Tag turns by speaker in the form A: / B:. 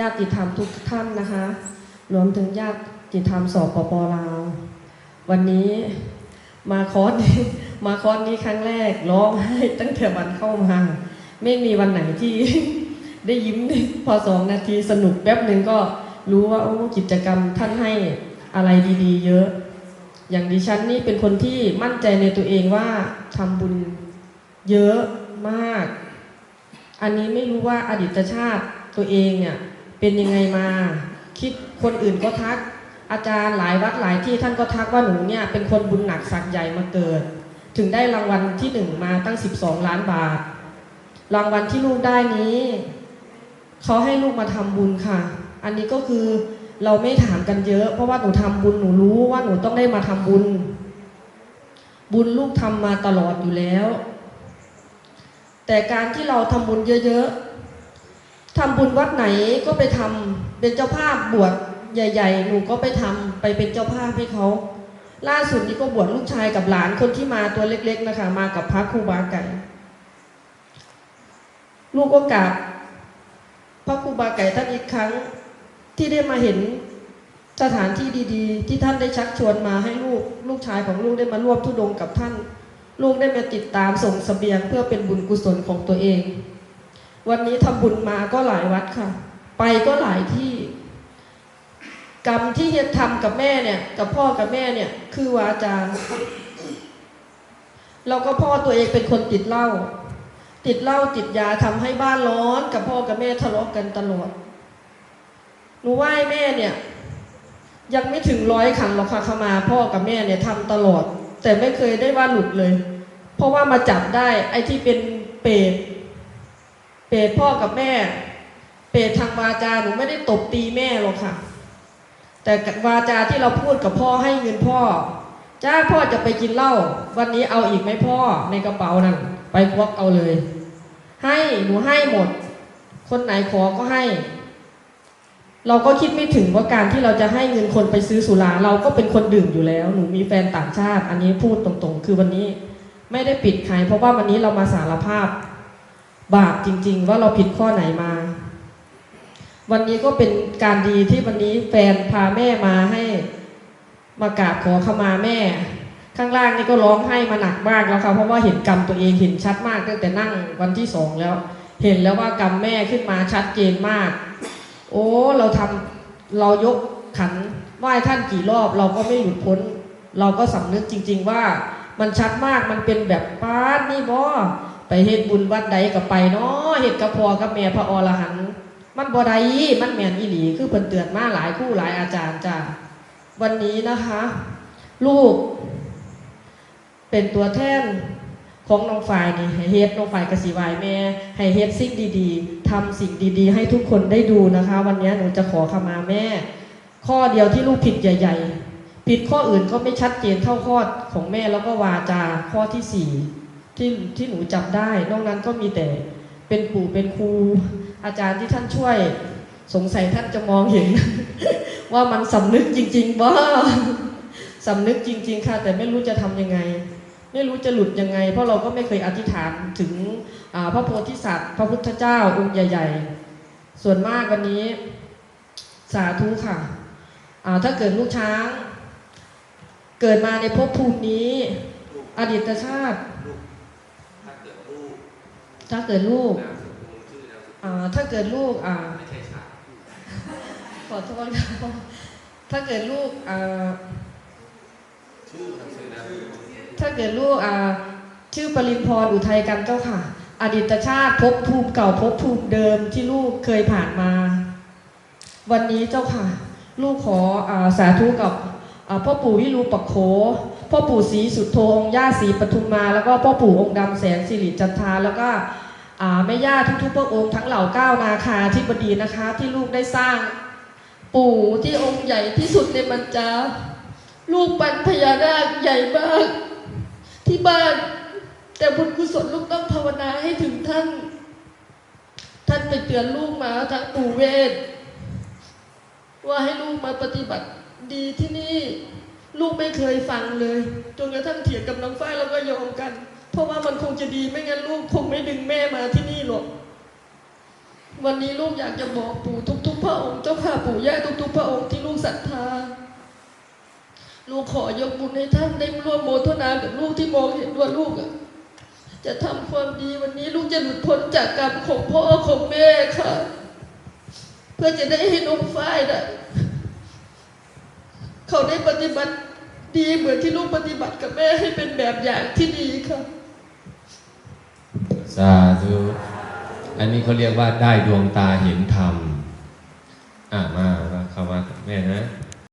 A: ญาติธรรมทุกท่านนะคะ รวมถึงญาติธรรมสปปลาว วันนี้มาคอร์สนี้มาคอร์สนี้ครั้งแรกร้องไห้ตั้งแต่วันเข้ามา ไม่มีวันไหนที่ได้ยิ้มพอสองนาทีสนุกแป๊บหนึ่งก็รู้ว่าโอ้กิจกรรมท่านให้อะไรดีๆ เยอะ อย่างดิฉันนี่เป็นคนที่มั่นใจในตัวเองว่าทำบุญเยอะมาก อันนี้ไม่รู้ว่าอดีตชาติตัวเองเนี่ย เป็นยังไงมาคิดคนอื่นก็ทัก อาจารย์หลายวัดหลายที่ท่านก็ทักว่าหนูเนี่ยเป็นคนบุญหนักสักใหญ่มาเกิด ถึงได้รางวัลที่หนึ่งมาตั้ง 12 ล้านบาท รางวัลที่ลูกได้นี้เขาให้ลูกมาทำบุญค่ะ อันนี้ก็คือเราไม่ถามกันเยอะ เพราะว่าหนูทำบุญหนูรู้ว่าหนูต้องได้มาทำบุญ บุญลูกทำมาตลอดอยู่แล้ว แต่การที่เราทำบุญเยอะๆ ทำบุญวัดไหนก็ไปทำเป็นเจ้าภาพบวชใหญ่ ๆ หนูก็ไปทำไปเป็นเจ้าภาพให้เขา ล่าสุดนี้ก็บวชลูกชายกับหลานคนที่มาตัวเล็ก ๆ นะคะ มากับพระครูบาไก่ลูกก็กราบพระครูบาไก่ท่านอีกครั้งที่ได้มาเห็นสถานที่ดีๆ ที่ท่านได้ชักชวนมาให้ลูกลูกชายของลูกได้มาร่วมทุดงกับท่าน ลูกได้มาติดตามส่งสเสบียงเพื่อเป็นบุญกุศลของตัวเอง วันนี้ทำบุญมาก็หลายวัดค่ะ ไปก็หลายที่ กรรมที่เฮ็ดทำกับแม่เนี่ย กับพ่อกับแม่เนี่ย คือวาจาเราก็พ่อตัวเองเป็นคนติดเหล้าติดเหล้าติดยาทำให้บ้านร้อน กับพ่อกับแม่ทะเลาะกันตลอดหนูไหว้แม่เนี่ย ยังไม่ถึงร้อยครั้งหรอกค่ะขมา พ่อกับแม่เนี่ยทำตลอด แต่ไม่เคยได้ว่าหลุดเลย เพราะว่ามาจับได้ไอ้ที่เป็นเปรต เปรตพ่อกับแม่ เปรตทางวาจาหนูไม่ได้ตบตีแม่หรอกค่ะ แต่วาจาที่เราพูดกับพ่อให้เงินพ่อ จ้าพ่อจะไปกินเหล้าวันนี้เอาอีกไหมพ่อในกระเป๋านั่นไปควักเอาเลย ให้หนูให้หมด คนไหนขอก็ให้ เราก็คิดไม่ถึงว่าการที่เราจะให้เงินคนไปซื้อสุราเราก็เป็นคนดื่มอยู่แล้ว หนูมีแฟนต่างชาติ อันนี้พูดตรงๆ คือวันนี้ไม่ได้ปิดใครเพราะว่าวันนี้เรามาสารภาพ บาปจริง ๆ ว่าเราผิดข้อไหนมา วันนี้ก็เป็นการดีที่วันนี้แฟนพาแม่มาให้มากราบขอขมาแม่ ข้างล่างนี่ก็ร้องไห้มาหนักมากแล้วค่ะเพราะว่าเห็นกรรมตัวเองเห็นชัดมากตั้งแต่นั่งวันที่สองแล้ว เห็นแล้วว่ากรรมแม่ขึ้นมาชัดเจนมาก โอ้เราทำเรายกขันไหว้ท่านกี่รอบเราก็ไม่หลุดพ้น เราก็สำนึกจริง ๆ ว่ามันชัดมากมันเป็นแบบป้านี่บ่ ไปเฮ็ดบุญวัดใดก็ไปเนาะเฮ็ดกับพ่อกับแม่พระอรหันต์มันบ่ได้มันแม่นอีหลีคือเพิ่นเตือนมาหลายคู่หลายอาจารย์จ้าวันนี้นะคะ ลูก เป็นตัวแทนของน้องฝ่ายนี่ให้เฮ็ดน้องฝ่ายกสิวายแม่ ให้เฮ็ดสิ่งดีๆทำสิ่งดีๆ ให้ทุกคนได้ดูนะคะ วันนี้หนูจะขอขมาแม่ ข้อเดียวที่ลูกผิดใหญ่ ๆ ผิดข้ออื่นก็ไม่ชัดเจนเท่าข้อของแม่แล้วก็วาจาข้อที่สี่ ที่ที่หนูจับได้ นอกนั้นก็มีแต่เป็นปู่เป็นครูอาจารย์ที่ท่านช่วย สงสัยท่านจะมองเห็น ว่ามันสำนึกจริงๆว่าสำนึกจริง ๆ ค่ะ แต่ไม่รู้จะทำยังไง ไม่รู้จะหลุดยังไง เพราะเราก็ไม่เคยอธิษฐานถึงพระโพธิสัตว์ พระพุทธเจ้าองค์ใหญ่ ๆ ส่วนมากวันนี้สาธุค่ะถ้าเกิดลูกช้าง เกิดมาในภพภูมินี้ อดีตชาติ
B: ถ้าเกิดลูกนามสกุลชื่อนามสกุล
A: อ่าถ้าเกิดลูกอ่าขอโทษค่ะถ้าเกิดลูกอ่าถ้าเกิดลูกอ่าชื่อปริมพรอุทัยกันเจ้าค่ะ อดีตชาติภพภูมิเก่าภพภูมิเดิมที่ลูกเคยผ่านมา วันนี้เจ้าค่ะ ลูกขออสาธุกับ พ่อปู่วิรูปโขพ่อปู่ศรีสุดโทองค์ย่าศรีปทุมมา แล้วก็พ่อปู่องค์ดำแสนสิริจันทาแล้วก็แม่ย่าทุกๆพระองค์ทั้งเหล่าเก้านาคาที่บดีนะคะ ที่ลูกได้สร้าง ปู่ที่องค์ใหญ่ที่สุดในบรรจาลูกปันพญานาคใหญ่มากที่บ้าน แต่บุญกุศลลูกต้องภาวนาให้ถึงท่าน ท่านไปเตือนลูกมาทั้งปู่เวทว่าให้ลูกมาปฏิบัติ ดีที่นี่ลูกไม่เคยฟังเลยจนกระทั่งเถียงกับน้องฝ้ายแล้วก็ยอมกัน เพราะว่ามันคงจะดีไม่งั้นลูกคงไม่ดึงแม่มาที่นี่หรอกวันนี้ลูกอยากจะบอกปู่ทุก ๆ พระองค์เจ้าค่ะปู่ย่าทุก ๆ พระองค์ที่ลูกศรัทธาลูกขอยกบุญให้ท่านได้ร่วมโมทนากับลูกที่มองเห็นว่าลูกอะจะทำความดีวันนี้ลูกจะหลุดพ้นจากกรรมของพ่อของแม่ค่ะ เพื่อจะได้ให้น้องฝ้ายน่ะ เขาได้ปฏิบัติดีเหมือนที่ลูกปฏิบัติกับแม่ให้เป็นแบบอย่างที่ดีค่ะ
C: สาธุอันนี้เขาเรียกว่าได้ดวงตาเห็นธรรมอะมามาเข้ามาแม่นะ